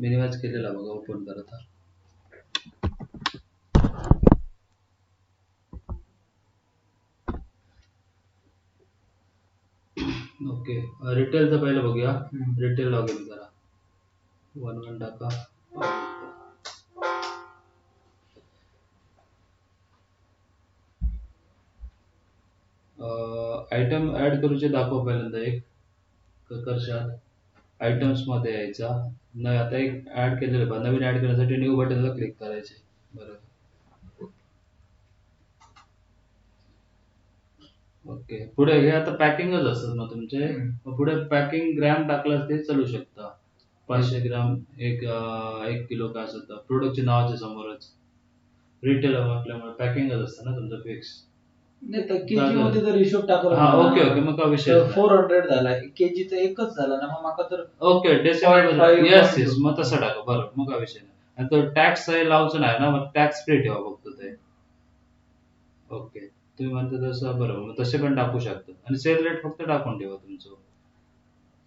Minimise केलेला बघा open करा आता ओके रिटेलचं पहिलं बघूया. रिटेल लॉग इन करा. वन वन टाका आयटम ऍड करूचे दाखव पहिल्यांदा एक. क- करशात आयटम्समध्ये यायचा. नाही आता एक ऍड केलेलं बघा नवीन ऍड करण्यासाठी न्यू बटनला क्लिक करायचे. बरं ओके. पुढे हे आता पॅकिंगच असतात ना तुमचे? पुढे पॅकिंग ग्रॅम टाकलं ते चालू शकता. पाचशे ग्राम एक एक किलो काय असतं? प्रोडक्टच्या नावाच्या समोरच. रिटेल म्हटल्यामुळे पॅकिंगच असतं ना तुमचं फिक्स नाही तर केजी मध्ये जर हिशोब टाकला हा ओके ओके मग काय विषय. फोर हंड्रेड झाला. केजीचा एकच झाला ना मग माका तर ओके डेसिमल येस येस. मग तसं टाका. बरं मग काय विषय नाही आणि तो टॅक्स लावचं नाही ना मग टॅक्स फ्री ठेवा फक्त ते. ओके तुम्ही म्हणता तसं बरोबर मग तसे पण टाकू शकता. आणि सेल रेट फक्त टाकून ठेवा तुमचं.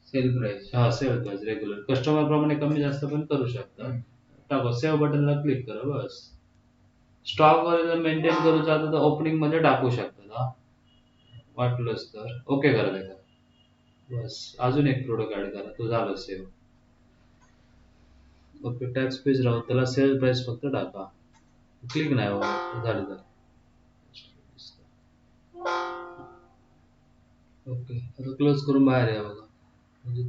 सेल प्राइस हा सेल प्राइस रेग्युलर कस्टमर प्रमाणे कमी जास्त पण करू शकता. टाका सेव्ह बटनला क्लिक करा बस. स्टॉक वर जर मेंटेन करू चालतं तर ओपनिंगमध्ये टाकू शकता हा वाटलंच तर. ओके करा त्याचा बस अजून एक प्रोडक्ट ऍड करा. तो झालं सेव्ह ओके टॅक्स पेज राहून त्याला सेल प्राइस फक्त टाका. क्लिक नाही झालं झालं ओके आता क्लोज करून बाहेर या बघा. म्हणजे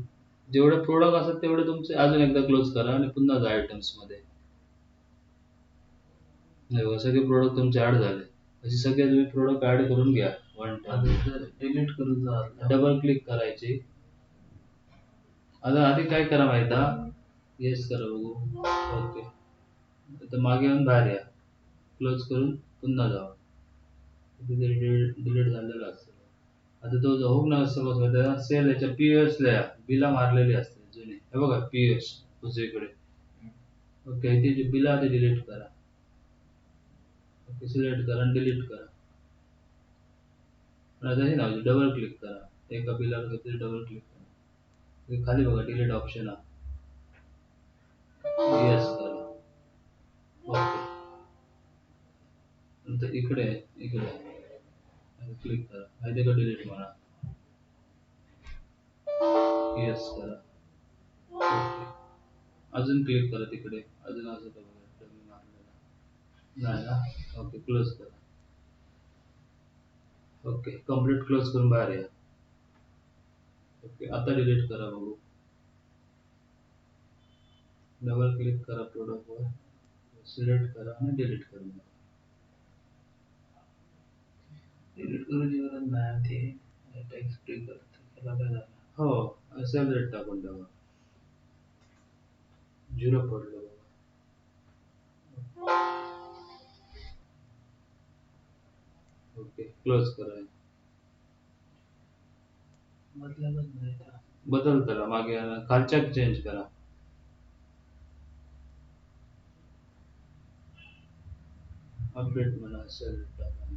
जेवढे प्रोडक्ट असतात तेवढे तुमचे अजून एकदा क्लोज करा आणि पुन्हा जा आयटम्समध्ये. नाही बघा, सगळे प्रोडक्ट तुमचे ऍड झाले. असे सगळे तुम्ही प्रोडक्ट ऍड करून घ्या. वन डिलीट करून जा. डबल क्लिक करायची. आता आधी काय करा माहिती येस करा बघू. ओके आता मागे येऊन बाहेर या. क्लोज करून पुन्हा जावा. डिलीट झालेलं असतं. आता तो जो होक ना असतं त्याला सेल याच्या पीएस ला या. बिला मारलेली असते जुने. हे बघा पीएस उजवीकडे. ओके ती जी बिला आधी डिलीट करा. सिलेक्ट करा आणि डिलीट करा आणि आता हे डबल क्लिक करा, एका बिलावर काहीतरी डबल क्लिक करा। खाली बघा डिलीट ऑप्शन आहे येस करा। ओके नंतर इकडे इकडे। क्लिक करा। माहिती का डिलीट म्हणा येस करा। अजून क्लिक करा तिकडे अजून असं बघा ओके क्लोज करा. ओके कंप्लीट क्लोज करून बाहेर या. ओके आता डिलीट करा बघू. डबल क्लिक करा प्रोडक्टवर सिलेक्ट करा आणि डिलीट करून डिलीट करून गरज नाही ते. टॅक्स फ्री करत त्याला काय झालं? हो सेम रेट टाकून द्यावा झिरो पडलं. ओके क्लोज करा. बदल त्याला मागे आणा. खालच्या चेंज करा. अपडेट म्हणा सेल टाका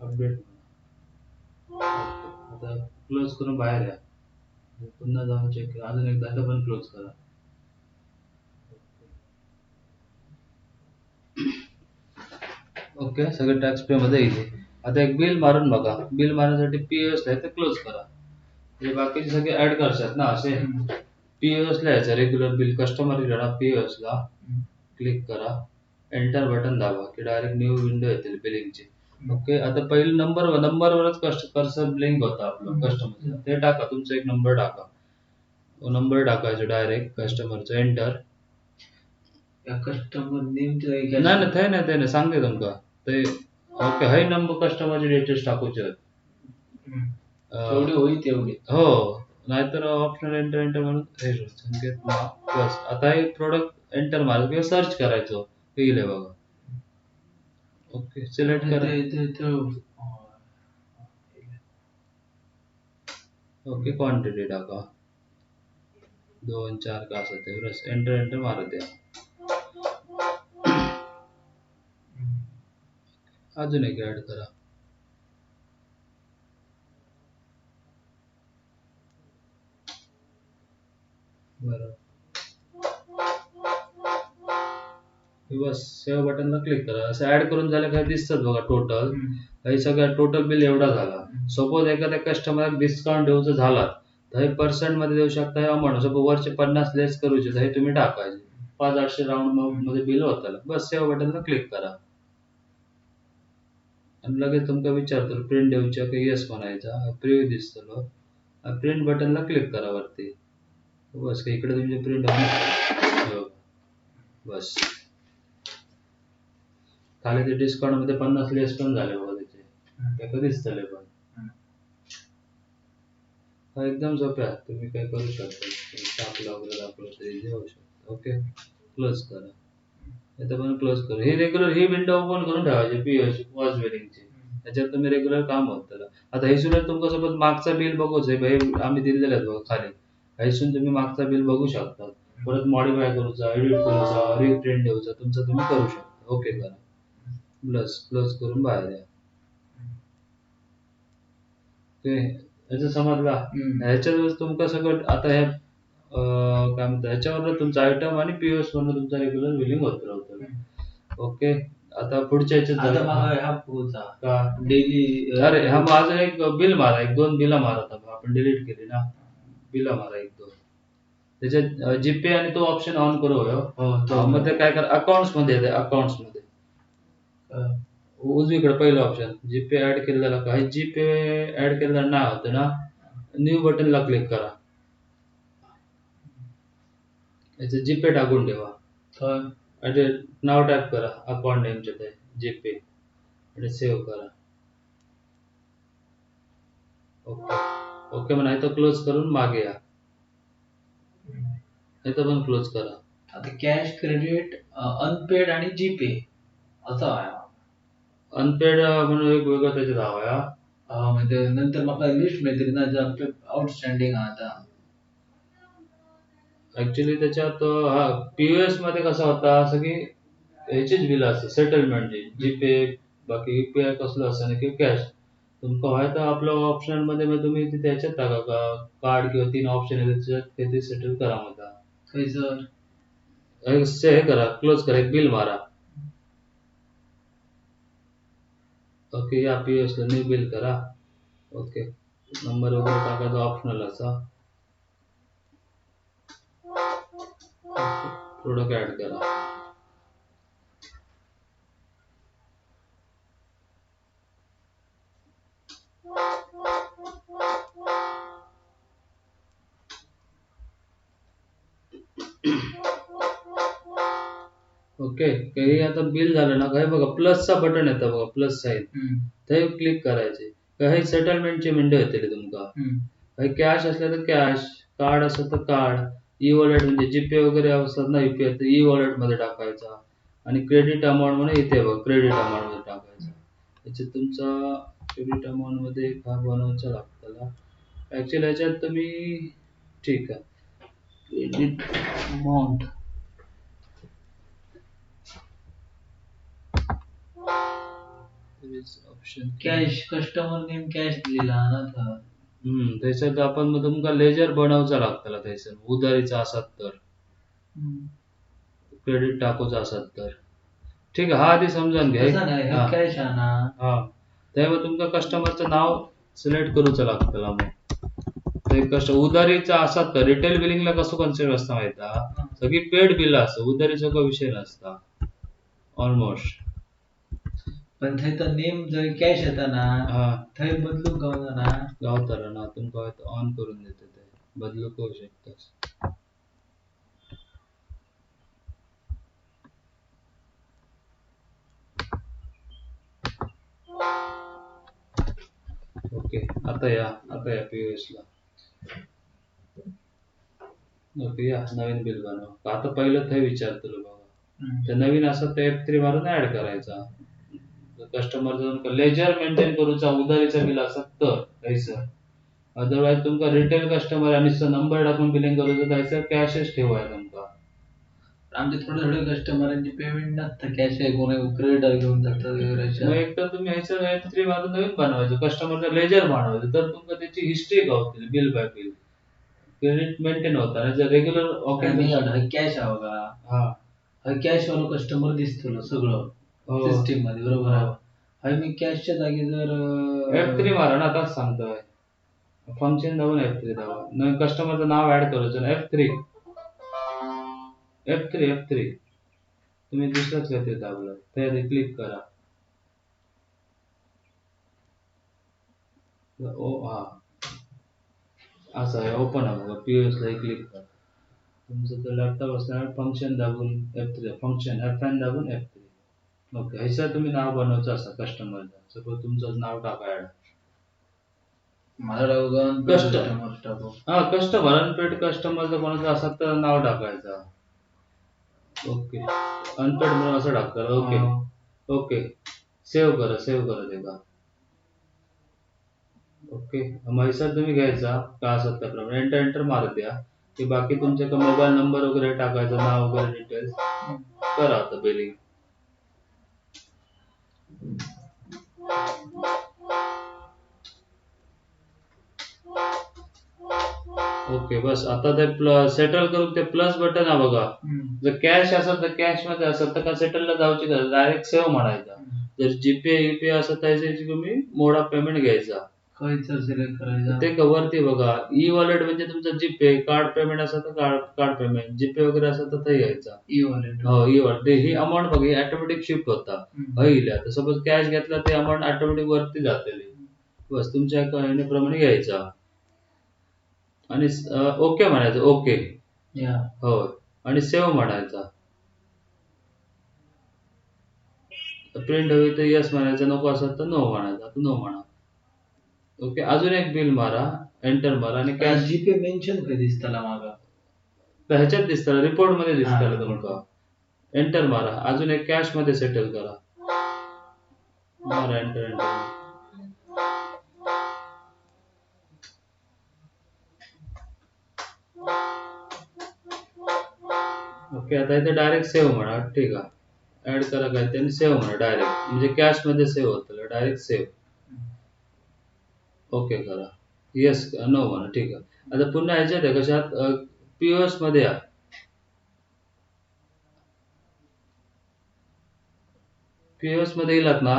अपडेट म्हणा. आता क्लोज करून बाहेर या. पुन्हा जाऊन चेक करा. अजून एकदा पण क्लोज करा. ओके सगळे टॅक्स पे मध्ये येईल. आता एक बिल मारून बघा. बिल मारण्यासाठी पीएस आहे ते क्लोज करा. हे बाकीचे सगळे ऍड करतात ना असे? पीएस ला यायचं regular bill customer related PS ला. क्लिक करा. एंटर बटन दाबा की डायरेक्ट न्यू विंडो येतील बिलिंगची ओके आता पहिलं नंबर नंबरवरच कस्ट कर्सर ब्लिंक होता आपलं कस्टमरचं ते टाका तुमचा एक नंबर टाका. तो नंबर टाकायचा डायरेक्ट कस्टमरचा एंटर या कस्टमर नेमचं नाही नाही ते नाही ते नाही सांगते तुमका. ते ओके हाय नंबर कस्टमरचे डिटेल्स टाकूचे जेवढी होईल तेवढी. हो नाहीतर ऑप्शनल एंटर एंटर म्हणून हे संकेत बस. आता हे प्रोडक्ट एंटर मारा किंवा सर्च करायचो. येईल हे बघा. ओके सिलेक्ट करा. ते- ते- ते- ओके क्वांटिटी टाका. दोन चार का असं ते बस. एंटर एंटर मारत या. अजून एक ऍड करा. बस सेव्ह बटनला क्लिक करा. असं ऍड करून झालं काय दिसतात बघा टोटल हे सगळं टोटल बिल एवढा झाला. सपोज एखाद्या कस्टमर डिस्काउंट देऊचं झाला तर हे पर्सेंटमध्ये देऊ शकता हे अमाऊंट सपोज वरचे पन्नास लेस करूचे तर हे तुम्ही टाकायचे. पाच आठशे राऊंडमध्ये बिल होतं. बस सेव्ह बटनला क्लिक करा. आणि लगेच तुमका विचारतो प्रिंट देऊच्या की येस म्हणायचा प्रिव्ह्यू दिसतलो. प्रिंट बटनला क्लिक करा वरती. बस का इकडे तुमची प्रिंट हो. बस. खाली ते डिस्काउंटमध्ये पन्नास लेस पण झाले बघा त्याचे ते कधीच पण. हा एकदम सोप्या. तुम्ही काय करू शकता. टाकलं वगैरे दाखवलं तरी जे शकता. ओके? क्लोज करा. इथं पण क्लोज करा. ही रेग्युलर ही विंडो ओपन करून ठेवायची पीओची वॉच वेरिंगची त्याच्यात तुम्ही रेग्युलर काम होत त्याला. आता हे सुद्धा तुमचं सोबत मागचा बिल बघूच आहे. भाई आम्ही दिलेले बघा खाली. ह्यासून तुम्ही मागचा बिल बघू शकता. परत मॉडिफाय करूचा एडिट करूचा रिप्रिंट देऊचा तुमचं तुम्ही करू शकता. ओके करा. प्लस क्लोज करून बाहेर या. ओके याचं समजला? ह्याच्यात तुमचं सगळं आता हे अं, काय म्हणतात ह्याच्यावर तुमचा आयटम आणि पीओएस वरनं तुमचा रेग्युलर बिलिंग होत राहतं. ओके आता पुढच्या ह्याच्यात आता मला ह्या पोचा का? डेली अरे हा माझं एक बिल मारा एक दोन बिला मारा आता आपण डिलीट केली ना. बिला मारा एक दोन. त्याच्यात जीपे आणि तो ऑप्शन ऑन करू हो. हो मध्ये काय कर अकाउंट्समध्ये येते अकाउंट्समध्ये. उजवीकडे पहिलं ऑप्शन जीपे ऍड केलेला का? हे जीपे ऍड केलेला नाही होतं ना. न्यू बटनला क्लिक करा. याचं जीपे टाकून ठेवा. आणि नाव टाईप करा अकाउंट नेमच्या ते जीपे. आणि सेव्ह करा. ओके ओके म्हणा इथं क्लोज करून मागे या. इथं पण क्लोज करा. आता कॅश क्रेडिट अनपेड आणि जीपे. असं आहे. अनपेड म्हणून एक वेगळं त्याच्यात हवा म्हणजे नंतर म्हाका लिस्ट मिळतली ना जे आपले आउटस्टँडिंग आता. ऍक्च्युली त्याच्यात हा पीओएसमध्ये कसा होता सगळी ह्याचीच बिल असते सेटलमेंटची जीपे बाकी युपीआय कसलं असं ना किंवा कॅश तुमका हवाय तर आपलं ऑप्शनमध्ये तुम्ही तिथे ह्याच्यात टाका का कार्ड किंवा तीन ऑप्शन आहे त्याच्यात काहीतरी सेटल करा एक से- हे करा क्लोज करा एक बिल मारा. ओके या पीओएस ला न्यू बिल करा. ओके नंबर वगैरे टाकायचा ऑप्शनल असा. प्रोडक्ट करा. ओके काही आता बिल झालं ना काही बघा प्लसचा बटन येतं बघा प्लस साईन ते क्लिक करायचे. काही सेटलमेंटची विंडो येते तुमका काही कॅश असलं तर कॅश कार्ड असलं तर कार्ड E ई वॉलेट म्हणजे जीपे वगैरे असतात ना युपीआय तर e ई वॉलेटमध्ये टाकायचा. आणि क्रेडिट अमाऊंट म्हणून इथे बघ क्रेडिट अमाऊंटमध्ये टाकायचा. याच्यात तुमचा क्रेडिट अमाऊंटमध्ये एक बनवायचा लागताला त्याला. याच्यात तुम्ही ठीक आहे. Credit amount option cash customer name cash दिलेला ना तर हम्म त्याच्यात आपण मग तुमका लेजर बनवचा लागतला थंयसर उधारीचा असत तर. क्रेडिट टाकूचा असत तर. ठीक आहे हा आधी समजून घ्या. तसं नाही हा. कॅश आहे ना हा. त्यामुळे तुमका कस्टमरचं नाव सिलेक्ट करूचं लागतला मग. ते कस्ट उधारीचा असत तर. रिटेल बिलिंगला कसं कन्सेप्ट असतं माहिती हा? सगळी पेड बिल असतं. उधारीचा काही विषय नसता. ऑलमोस्ट पण थंय तर नेम जर कॅश येता ना थंय बदलूक गावना ना गावताला ना तुमका ऑन करून देते ते. बदलू करू शकतास. ओके आता या आता या पीओएस ला. ओके या नवीन बिल बनव. आता पहिलं ते विचारतो बघा ते नवीन असं ते एफ थ्री मारून ऍड करायचा. कस्टमर जर लेजर मेंटेन करूचा उधारीचा बिल असत तर थंयसर अदरवाईज तुमका रिटेल कस्टमर आणि नंबर टाकून बिलिंग करूचं थंयसर कॅशच ठेवाय तुमका. आमचे थोडे थोडे कस्टमरांची पेमेंट नसतं. कॅश आहे कोणी क्रेडिट घेऊन जातात वगैरे. मग एक तर तुम्ही एफ थ्री मारून नवीन बनवायचं. कस्टमरचं लेजर बनवायचं तर तुमका त्याची history गावतील bill by bill credit maintain होता. जर रेग्युलर मी कॅश हवं का हा हा. कॅश वाला कस्टमर दिसतो सगळं. हो. सिस्टीममध्ये बरोबर अरे मी कॅशच्या जागी जर एफ थ्री मारा ना आताच सांगतोय. फंक्शन दाबून एफ थ्री दाबा. नवीन कस्टमरचं नाव ऍड करायचं F three F three F three तुम्ही दुसरंच काहीतरी दाबलं. त्याआधी क्लिक करा. ओ हा. असं आहे ओपन आहे बघा पी एस ला क्लिक करा. तुमचं तर लॅपटॉप असणार फंक्शन दाबून F three function F N दाबून एफ ओके ह्याचं तुम्ही नाव बनवायचं असं कस्टमरचं सपोज तुमचं नाव टाका ऍड. कस्टमर टाकू. हा कस्टमर अनपेड कस्टमर जर कोणाचं असेल तर नाव टाकायचं. ओके. अनपेड म्हणून असं टाकतात ओके. ओके. सेव्ह करा सेव्ह करा ते का ओके. मग सर तुम्ही घ्यायचा का असत त्याप्रमाणे एंटर एंटर मारत द्या. की बाकी तुमचे मोबाईल नंबर वगैरे टाकायचं नाव वगैरे डिटेल्स करा आता बिलिंग ओके बस. आता ते सेटल करून ते प्लस बटन आहे बघा. जर कॅश असेल तर कॅशमध्ये असेल तर का सेटलला जाऊची गरज डायरेक्ट सेव्ह म्हणायचा. जर जीपे युपीआय असेल तर याची तुम्ही मोड ऑफ पेमेंट घ्यायचा. खयचं सिलेक्ट करायचं ते का वरती बघा ई वॉलेट म्हणजे तुमचं जीपे कार्ड पेमेंट असेल तर कार्ड कार्ड पेमेंट जीपे वगैरे असेल तर ते घ्यायचा ई वॉलेट हो ई वॉलेट ही अमाऊंट बघा ही ऑटोमॅटिक शिफ्ट होता. होईल आता सपोज कॅश घेतला ते अमाऊंट ऑटोमॅटिक वरती जातेली बस तुमच्या प्रमाणे घ्यायचा आणि ओके म्हणायचं ओके या. होय आणि सेव्ह म्हणायचा. प्रिंट हवी तर येस म्हणायचं नको असेल तर नो म्हणायचं. नो म्हणा. ओके अजून एक बिल मारा एंटर मारा आणि कॅश जीपे मेन्शन कधी दिसताला मागा? ह्याच्यात दिसतं रिपोर्टमध्ये दिसतं हा. तुमका एंटर मारा अजून एक कॅशमध्ये सेटल करा. मारा एंटर एंटर. ओके आता इथे डायरेक्ट सेव्ह म्हणा ठीक आहे. ऍड करा काय त्यांनी सेव्ह म्हणा डायरेक्ट म्हणजे कॅशमध्ये सेव्ह होतं डायरेक्ट सेव्ह ओके करा. येस नो म्हणा ठीक आहे. आता पुन्हा ह्याच्यात आहे कशात? पीओएसमध्ये या. पीओएसमध्ये येलात ना?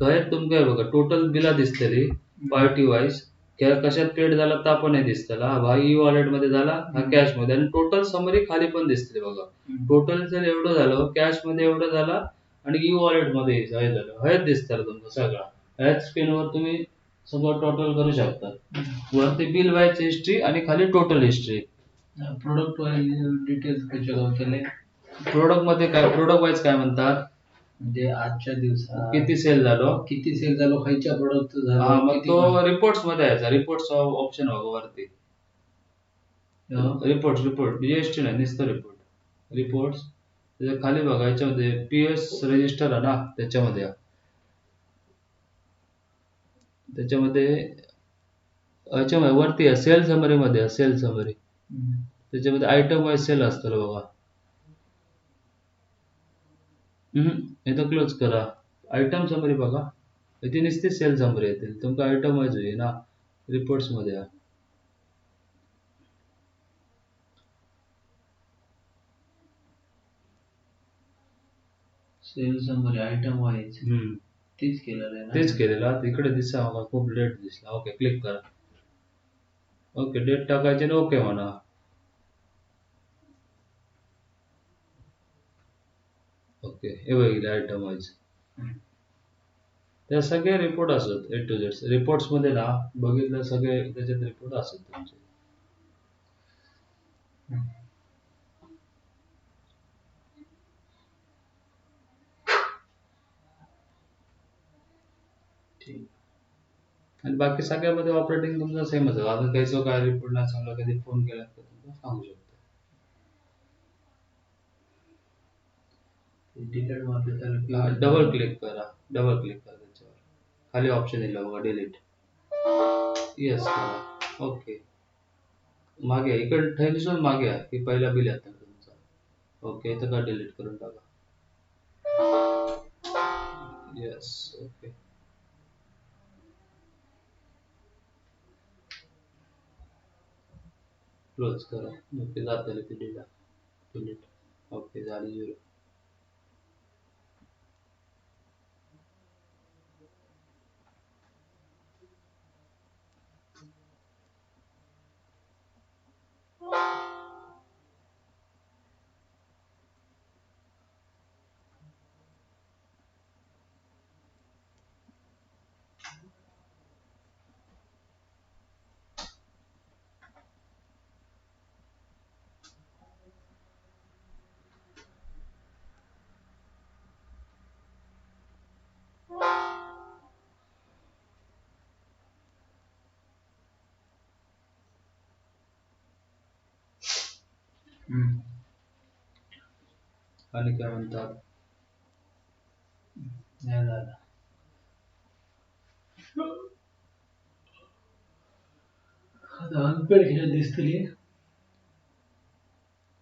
काय तुमका बघा टोटल बिला दिसतली पार्टी वाईज कशात पेड झाला तर पण नाही दिसतला. हा ई वॉलेटमध्ये झाला हा कॅशमध्ये. आणि टोटल समरी खाली पण दिसते बघा. टोटल जर एवढं झालं कॅशमध्ये एवढं झालं आणि ई वॉलेटमध्ये हे झालं हेच दिसतं तुमचं सगळं. ह्याच स्क्रीनवर तुम्ही सगळं टोटल करू शकता वरती बिल वाईज हिस्ट्री आणि खाली टोटल हिस्ट्री प्रोडक्ट डिटेल्स गावतले प्रोडक्टमध्ये काय प्रोडक्ट वाईज काय म्हणतात? म्हणजे आजच्या दिवसात किती सेल झालो? किती सेल झालो खायच्या प्रोडक्ट झालो मग तो रिपोर्ट्समध्ये यायचा रिपोर्ट्स ऑप्शन बघा वरती. रिपोर्ट रिपोर्ट जीएसटी नाही नुसतं रिपोर्ट रिपोर्ट्स खाली बघा याच्यामध्ये पीएस रजिस्टर आहे ना त्याच्यामध्ये. त्याच्यामध्ये याच्यामध्ये वरती आहे सेल समरी मध्ये सेल समरी. त्याच्यामध्ये आयटम वाईज सेल असतं बघा इथं क्लोज करा आयटम समरी बघा इथे नुसती सेल समरी येतील तुमका आयटम वाईज होईल ना रिपोर्ट्समध्ये या. सेल समरी आयटम वाईज हम्म. तीच केलेलं आहे ना. तेच केलेलं इकडे दिसा मला खूप लेट दिसला. ओके क्लिक करा. ओके डेट टाकायचे आणि ओके म्हणा. ओके हे बघितले आयटम वाईज. त्या सगळे रिपोर्ट असत ए टू झेड रिपोर्ट्समध्ये ना बघितलं सगळे त्याच्यात रिपोर्ट असत तुमचे हम्म. ठीक आणि बाकी सगळ्यामध्ये ऑपरेटिंग तुमचं सेमच आहे आता काही जो काय रिपोर्ट नाही सांगला कधी फोन केला तर तुमचं सांगू शकतो. डिलीट डबल क्लिक करा. डबल क्लिक करा त्याच्यावर. खाली ऑप्शन येईल बघा डिलीट येस करा ओके मागे इकडे ठेवून मागे. आहे की पहिला बिल येतं तुमचा. ओके तर का डिलीट करून टाका? येस ओके क्लोज करा. ओके जातले पिढीला डिलीट ओके झाली झिरो हम्म. आणि काय म्हणतात? नाही झालं. आता अनपेड ह्याच्यात दिसतली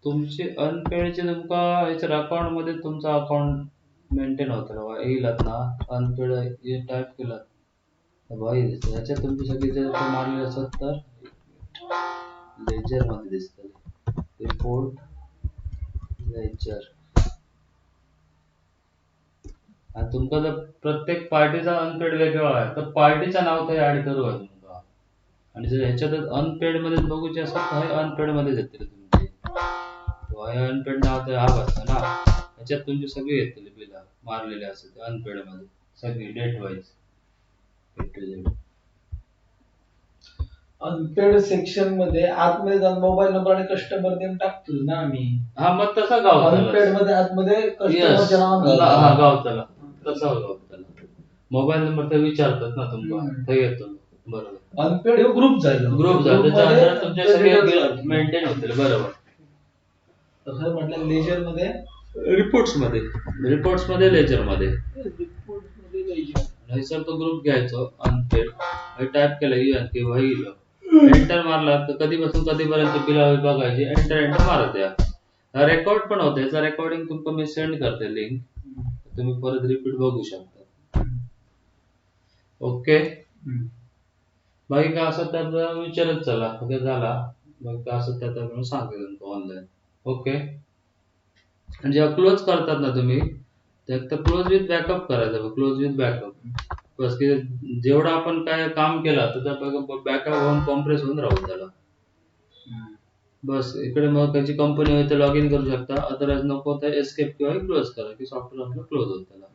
तुमची अनपेडचे तुमका ह्याच्या अकाउंटमध्ये तुमचा अकाउंट मेंटेन होत बघा येईलात ना. अनपेड हे टाईप केलात तर ह्याच्यात तुमची सगळी जर तुम्ही मारले असत तर लेजरमध्ये दिसतं. Report ledger तुमका जर प्रत्येक पार्टीचा अनपेड वेगळा आहे तर पार्टीचं नाव ते ऍड करू आहे तुमका आणि जर ह्याच्यात अनपेडमध्ये बघूचे असतात तर हे अनपेडमध्ये येतील तुमचे. हे अनपेड नाव तर हा बसतं ना. ह्याच्यात तुमची सगळी येतील बिल मारलेली असतात अनपेडमध्ये. सगळी date wise A to Z unpaid सेक्शनमध्ये आतमध्ये जाऊन मोबाईल नंबर आणि कस्टमर नेम टाकतो ना आम्ही. हा मग तसा गाव अनपेडमध्ये आतमध्ये Yes. कस्टमरचं नाव हा. गाव त्याला तसा गाव त्याला मोबाईल नंबर तर विचारतात ना तुमका हम्म. ते येतो. बरोबर. अनपेड हे ग्रुप झालं. ग्रुप झालं. Group त्याच्या मध्ये अंदर तुमचे ते सगळे details बिल लागतील. मेंटेन होतील. बरोबर. तसं म्हटलं लेजरमध्ये? रिपोर्ट्समध्ये. रिपोर्ट्समध्ये लेजरमध्ये. रिपोर्टमध्ये लेजर नाही सर तो ग्रुप घ्यायचो. अनपेड टाईप केलं यू किंवा गेलं एंटर मारला तर कधीपासून कधीपर्यंत बिल बघायची? एंटर एंटर मारत या रेकॉर्ड पण होते याचा रेकॉर्डिंग तुमका मी सेंड करते लिंक तुम्ही परत रिपीट बघू शकता. ओके बाकी काय असं तर विचारत चला. ओके झाला. बाकी काय असं आपण सांगते तुमका ऑनलाईन ओके आणि जेव्हा क्लोज करतात ना तुम्ही तर क्लोज विथ बॅकअप करायचं. क्लोज विथ बॅकअप जेवढं आपण काय काम केलं तर बॅकअप होऊन कॉम्प्रेस होऊन राहू त्याला बस इकडे मग त्याची कंपनी होईल तर लॉग इन करू शकता. अदरवाइज नको तर एस्केप किंवा क्लोज करा की सॉफ्टवेअर आपलं क्लोज होईल त्याला